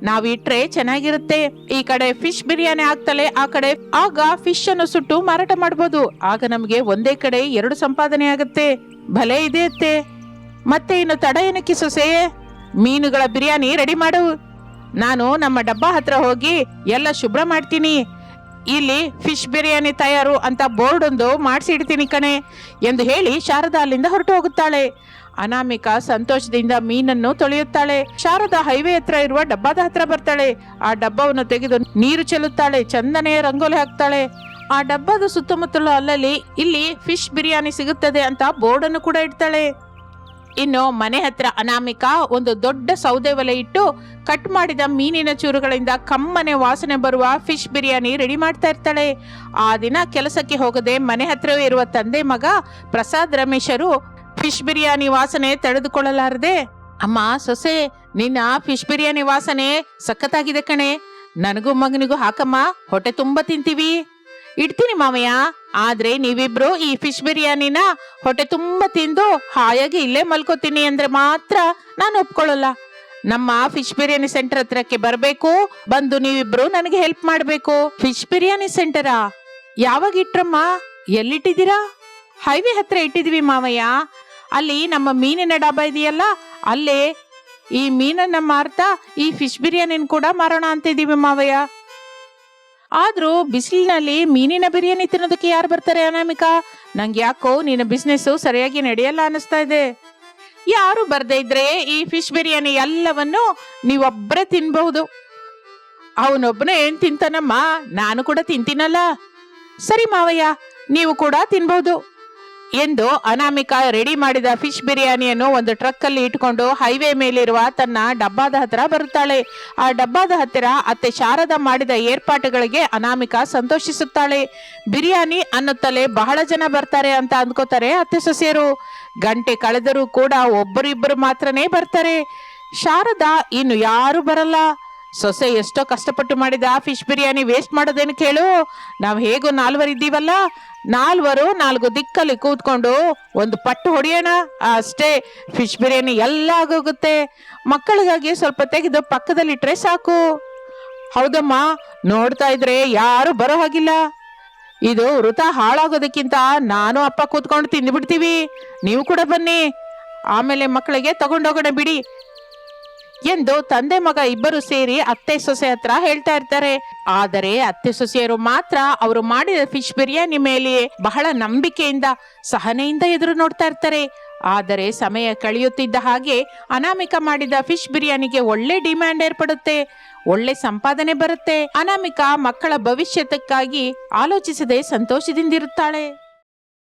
ನಾವು ಇಟ್ರೆ ಚೆನ್ನಾಗಿರುತ್ತೆ. ಈ ಕಡೆ ಫಿಶ್ ಬಿರಿಯಾನಿ ಆಗ್ತಲೇ ಆ ಕಡೆ ಆಗ ಫಿಶ್ ಅನ್ನು ಸುಟ್ಟು ಮಾರಾಟ ಮಾಡ್ಬೋದು. ಆಗ ನಮಗೆ ಒಂದೇ ಕಡೆ ಎರಡು ಸಂಪಾದನೆ ಆಗುತ್ತೆ. ಭಲೆ ಇದೆ ಅತ್ತೆ. ಮತ್ತೆ ಇನ್ನು ತಡ ಏನಕ್ಕೆ ಸೊಸೆ? ಮೀನುಗಳ ಬಿರಿಯಾನಿ ರೆಡಿ ಮಾಡು. ನಾನು ನಮ್ಮ ಡಬ್ಬ ಹತ್ರ ಹೋಗಿ ಎಲ್ಲ ಶುಭ್ರ ಮಾಡ್ತೀನಿ. ಇಲ್ಲಿ ಫಿಶ್ ಬಿರಿಯಾನಿ ತಯಾರು ಅಂತ ಬೋರ್ಡ್ ಒಂದು ಮಾಡಿಸಿಡ್ತೀನಿ ಕಣೆ ಎಂದು ಹೇಳಿ ಶಾರದಾ ಅಲ್ಲಿಂದ ಹೊರಟು ಹೋಗುತ್ತಾಳೆ. ಅನಾಮಿಕ ಸಂತೋಷದಿಂದ ಮೀನನ್ನು ತೊಳೆಯುತ್ತಾಳೆ. ಶಾರದಾ ಹೈವೇ ಹತ್ರ ಇರುವ ಡಬ್ಬದ ಹತ್ರ ಬರ್ತಾಳೆ. ಆ ಡಬ್ಬವನ್ನು ತೆಗೆದು ನೀರು ಚೆಲ್ಲುತ್ತಾಳೆ. ಚಂದನೆಯ ರಂಗೋಲಿ ಹಾಕ್ತಾಳೆ. ಆ ಡಬ್ಬದ ಸುತ್ತಮುತ್ತಲು ಅಲ್ಲಲ್ಲಿ ಇಲ್ಲಿ ಫಿಶ್ ಬಿರಿಯಾನಿ ಸಿಗುತ್ತದೆ ಅಂತ ಬೋರ್ಡನ್ನು ಕೂಡ ಇಡ್ತಾಳೆ. ಇನ್ನು ಮನೆ ಹತ್ರ ಅನಾಮಿಕ ಒಂದು ದೊಡ್ಡ ಸೌದೆ ಒಲೆ ಇಟ್ಟು ಕಟ್ ಮಾಡಿದ ಮೀನಿನ ಚೂರುಗಳಿಂದ ಕಮ್ಮನೆ ವಾಸನೆ ಬರುವ ಫಿಶ್ ಬಿರಿಯಾನಿ ರೆಡಿ ಮಾಡ್ತಾ ಇರ್ತಾಳೆ. ಆ ದಿನ ಕೆಲಸಕ್ಕೆ ಹೋಗದೆ ಮನೆ ಹತ್ರವೇ ಇರುವ ತಂದೆ ಮಗ ಪ್ರಸಾದ್ ರಮೇಶರು ಫಿಶ್ ಬಿರಿಯಾನಿ ವಾಸನೆ ತಡೆದುಕೊಳ್ಳಲಾರದೆ, ಅಮ್ಮ, ಸೊಸೆ, ನಿನ್ನ ಫಿಶ್ ಬಿರಿಯಾನಿ ವಾಸನೆ ಸಖತ್ತಾಗಿದೆ ಕಣೆ. ನನಗೂ ಮಗನಿಗೂ ಹಾಕಮ್ಮ, ಹೊಟ್ಟೆ ತುಂಬಾ ತಿಂತೀವಿ. ಇಡ್ತೀನಿ ಮಾವಯ್ಯ. ಆದ್ರೆ ನೀವಿಬ್ರು ಈ ಫಿಶ್ ಬಿರಿಯಾನಿನ ಹೊಟ್ಟೆ ತುಂಬಾ ತಿಂದು ಹಾಯಾಗಿ ಇಲ್ಲೇ ಮಲ್ಕೋತೀನಿ ಅಂದ್ರೆ ಮಾತ್ರ ನಾನು ಒಪ್ಕೊಳ್ಳಲ್ಲ. ನಮ್ಮ ಫಿಶ್ ಬಿರಿಯಾನಿ ಸೆಂಟರ್ ಹತ್ರಕ್ಕೆ ಬರಬೇಕು, ಬಂದು ನೀವಿಬ್ರು ನನಗೆ ಹೆಲ್ಪ್ ಮಾಡಬೇಕು. ಫಿಶ್ ಬಿರಿಯಾನಿ ಸೆಂಟರಾ? ಯಾವಾಗ ಇಟ್ರಮ್ಮ? ಎಲ್ಲಿಟ್ಟಿದ್ದೀರಾ? ಹೈವೇ ಹತ್ರ ಇಟ್ಟಿದೀವಿ ಮಾವಯ್ಯ. ಅಲ್ಲಿ ನಮ್ಮ ಮೀನಿನ ಡಾಬಾ ಇದೆಯಲ್ಲ, ಅಲ್ಲೇ ಈ ಮೀನನ್ನ ಮಾರ್ತಾ ಈ ಫಿಶ್ ಬಿರಿಯಾನಿನ ಕೂಡ ಮಾರೋಣ ಅಂತ ಇದೀವಿ ಮಾವಯ್ಯ. ಆದ್ರೂ ಬಿಸಿಲಿನಲ್ಲಿ ಮೀನಿನ ಬಿರಿಯಾನಿ ತಿನ್ನೋದಕ್ಕೆ ಯಾರು ಬರ್ತಾರೆ ಅನಾಮಿಕಾ? ನಂಗೆ ಯಾಕೋ ನಿನ್ನ ಬಿಸ್ನೆಸ್ ಸರಿಯಾಗಿ ನಡೆಯಲ್ಲ ಅನಿಸ್ತಾ ಇದೆ. ಯಾರು ಬರ್ದೇ ಇದ್ರೆ ಈ ಫಿಶ್ ಬಿರಿಯಾನಿ ಎಲ್ಲವನ್ನು ನೀವೊಬ್ಬರೇ ತಿನ್ಬಹುದು. ಅವನೊಬ್ಬನೇ ಏನ್ ತಿಂತಾನಮ್ಮ? ನಾನು ಕೂಡ ತಿಂತೀನಲ್ಲ. ಸರಿ ಮಾವಯ್ಯ, ನೀವು ಕೂಡ ತಿನ್ಬಹುದು. ಎಂದು ಅನಾಮಿಕಾ ರೆಡಿ ಮಾಡಿದ ಫಿಶ್ ಬಿರಿಯಾನಿಯನ್ನು ಒಂದು ಟ್ರಕ್ ಅಲ್ಲಿ ಇಟ್ಕೊಂಡು ಹೈವೇ ಮೇಲಿರುವ ತನ್ನ ಡಬ್ಬಾದ ಹತ್ತಿರ ಬರುತ್ತಾಳೆ. ಆ ಡಬ್ಬಾದ ಹತ್ತಿರ ಅತ್ತೆ ಶಾರದ ಮಾಡಿದ ಏರ್ಪಾಟುಗಳಿಗೆ ಅನಾಮಿಕಾ ಸಂತೋಷಿಸುತ್ತಾಳೆ. ಬಿರಿಯಾನಿ ಅನ್ನುತ್ತಲೇ ಬಹಳ ಜನ ಬರ್ತಾರೆ ಅಂತ ಅಂದ್ಕೋತಾರೆ ಅತ್ತೆ ಸೊಸೆಯರು. ಗಂಟೆ ಕಳೆದರೂ ಕೂಡ ಒಬ್ಬರಿಬ್ಬರು ಮಾತ್ರನೇ ಬರ್ತಾರೆ. ಶಾರದಾ ಇನ್ನು ಯಾರು ಬರಲ್ಲ. ಸೊಸೆ ಎಷ್ಟೋ ಕಷ್ಟಪಟ್ಟು ಮಾಡಿದ ಫಿಶ್ ಬಿರಿಯಾನಿ ವೇಸ್ಟ್ ಮಾಡೋದೇನು ಕೇಳು? ನಾವು ಹೇಗೋ ನಾಲ್ವರು ಇದ್ದೀವಲ್ಲ, ನಾಲ್ವರು ನಾಲ್ಕು ದಿಕ್ಕಲ್ಲಿ ಕೂತ್ಕೊಂಡು ಒಂದು ಪಟ್ಟು ಹೊಡೆಯೋಣ. ಅಷ್ಟೇ ಫಿಶ್ ಬಿರಿಯಾನಿ ಎಲ್ಲ ಆಗೋಗುತ್ತೆ. ಮಕ್ಕಳಿಗಾಗಿ ಸ್ವಲ್ಪ ತೆಗೆದು ಪಕ್ಕದಲ್ಲಿಟ್ಟರೆ ಸಾಕು. ಹೌದಮ್ಮ, ನೋಡ್ತಾ ಇದ್ರೆ ಯಾರು ಬರೋ ಹಾಗಿಲ್ಲ. ಇದು ವೃತ ಹಾಳಾಗೋದಕ್ಕಿಂತ ನಾನು ಅಪ್ಪ ಕೂತ್ಕೊಂಡು ತಿಂದ್ಬಿಡ್ತೀವಿ. ನೀವು ಕೂಡ ಬನ್ನಿ. ಆಮೇಲೆ ಮಕ್ಕಳಿಗೆ ತಗೊಂಡೋಗೋಣ ಬಿಡಿ. ಎಂದು ತಂದೆ ಮಗ ಇಬ್ಬರು ಸೇರಿ ಅತ್ತೆ ಸೊಸೆ ಹತ್ರ ಹೇಳ್ತಾ ಇರ್ತಾರೆ. ಆದರೆ ಅತ್ತೆ ಸೊಸೆಯರು ಮಾತ್ರ ಅವರು ಮಾಡಿದ ಫಿಶ್ ಬಿರಿಯಾನಿ ಮೇಲೆ ಬಹಳ ನಂಬಿಕೆಯಿಂದ ಸಹನೆಯಿಂದ ಎದುರು ನೋಡ್ತಾ ಇರ್ತಾರೆ. ಆದರೆ ಸಮಯ ಕಳೆಯುತ್ತಿದ್ದ ಹಾಗೆ ಅನಾಮಿಕ ಮಾಡಿದ ಫಿಶ್ ಬಿರಿಯಾನಿಗೆ ಒಳ್ಳೆ ಡಿಮ್ಯಾಂಡ್ ಏರ್ಪಡುತ್ತೆ. ಒಳ್ಳೆ ಸಂಪಾದನೆ ಬರುತ್ತೆ. ಅನಾಮಿಕ ಮಕ್ಕಳ ಭವಿಷ್ಯತಕ್ಕಾಗಿ ಆಲೋಚಿಸದೆ ಸಂತೋಷದಿಂದಿರುತ್ತಾಳೆ